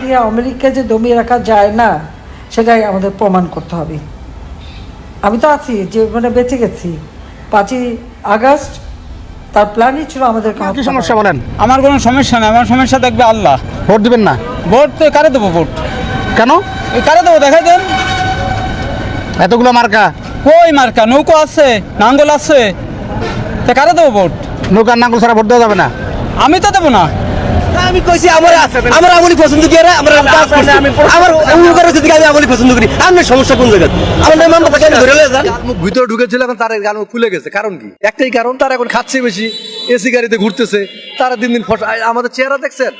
দিয়ে আমেরিকা যে দমিয়ে রাখা যায় না সেটাই আমাদের প্রমাণ করতে হবে। আমি তো আছি যে মানে বেঁচে গেছি। পাঁচই আগস্ট তার প্ল্যানই ছিল আমাদের কি সমস্যা বলেন? আমার কোনো সমস্যা নেই আমার সমস্যা দেখবে আল্লাহ। ভোট দিবেন না? ভোট তো কারে দেবো ভোট? কেন? এই কারে দেবো দেখাই দেন। এতগুলো মার্কা? কই মার্কা? নৌকো আছে নাঙ্গল আছে। তা কারে দেবো ভোট? নৌকার নাঙ্গল ছাড়া ভোট দেওয়া যাবে না। আমি তো দেবো না। আমি কইছি আমরা আমরা আমলি পছন্দ করি আমরা কাজ করছি। আমার অনুকার যদি আমি আমলি পছন্দ করি। আমি সমস্যা কোন জায়গা আমার নাম আমরা তাকে ধরে লয়ে যান। মুখ ভিতরে ঢুকেছিল এখন তার গান ফুলে গেছে। কারণ কি? একটাই কারণ তারা এখন খাচ্ছে বেশি এসি গাড়িতে ঘুরতেছে তারা দিন দিন আমাদের চেহারা দেখছেন?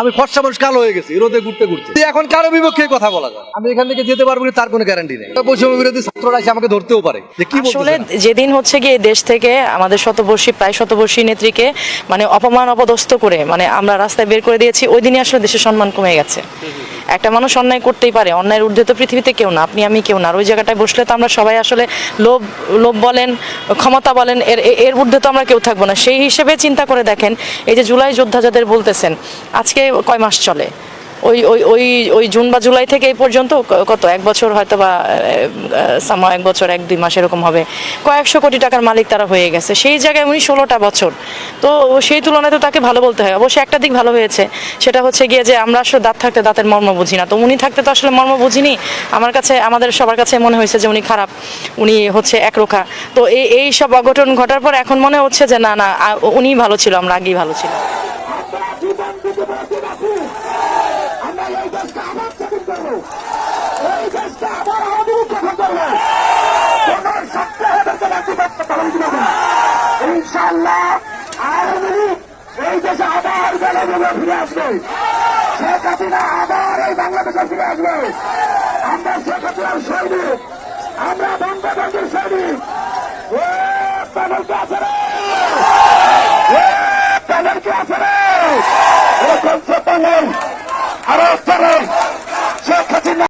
আমি ফর্সা মানুষ কালো হয়ে গেছি রোদে ঘুরতে ঘুরতে। এখন কারও বিপক্ষে কথা বলা যায়? আমি এখান থেকে যেতে পারব তার কোনো গ্যারান্টি নেই। বৈষম্য বিরোধী ছাত্ররা এসে আমাকে ধরতেও পারে। যে কি আসলে যেদিন হচ্ছে গিয়ে দেশ থেকে আমাদের শতবর্ষী প্রায় শতবর্ষী নেত্রীকে মানে অপমান অপদস্থ করে মানে আমরা রাস্তায় বের করে দিয়েছি ওই দিনই আসলে দেশের সম্মান কমে গেছে। একটা মানুষ অন্যায় করতেই পারে, অন্যায়ের ঊর্ধ্বে তো পৃথিবীতে কেউ না, আপনি, আমি কেউ না। আর ওই জায়গাটায় বসলে তো আমরা সবাই আসলে লোভ লোভ বলেন, ক্ষমতা বলেন, এর এর ঊর্ধ্বে তো আমরা কেউ থাকব না। সেই হিসেবে চিন্তা করে দেখেন, এই যে জুলাই যোদ্ধা যাদের বলতেছেন, আজকে কয় মাস চলে? ওই ওই ওই ওই জুন বা জুলাই থেকে এই পর্যন্ত কত? এক বছর হয়তো বা সামা এক বছর, এক, দুই মাস এরকম হবে। কয়েকশো কোটি টাকার মালিক তারা হয়ে গেছে। সেই জায়গায় উনি ষোলোটা বছর। তো সেই তুলনায় তো তাকে ভালো বলতে হয়। অবশ্যই একটা দিক ভালো হয়েছে। সেটা হচ্ছে গিয়ে যে আমরা আসলে দাঁত থাকতে দাঁতের মর্ম বুঝি না। তো উনি থাকতে তো আসলে মর্ম বুঝিনি। আমার কাছে, আমাদের সবার কাছে মনে হয়েছে যে উনি খারাপ। উনি হচ্ছে একরোখা। তো এই এই সব অঘটন ঘটার পর এখন মনে হচ্ছে যে না না উনি ভালো ছিল, আমরা আগেই ভালো ছিল ইনশাল্লাহ আওয়ামী লীগ এই দেশে আবার জনগণে ফিরে আসবে। শেখ হাসিনা আবার এই বাংলাদেশে ফিরে আসবে। আমরা শেখ হাসিনার সৈনিক। আমরা বঙ্গবন্ধুর সৈনিক। প্যানেলকে আছে রে। প্যানেলকে আছে রে। কনসে প্যানেল আরও শেখ হাসিনা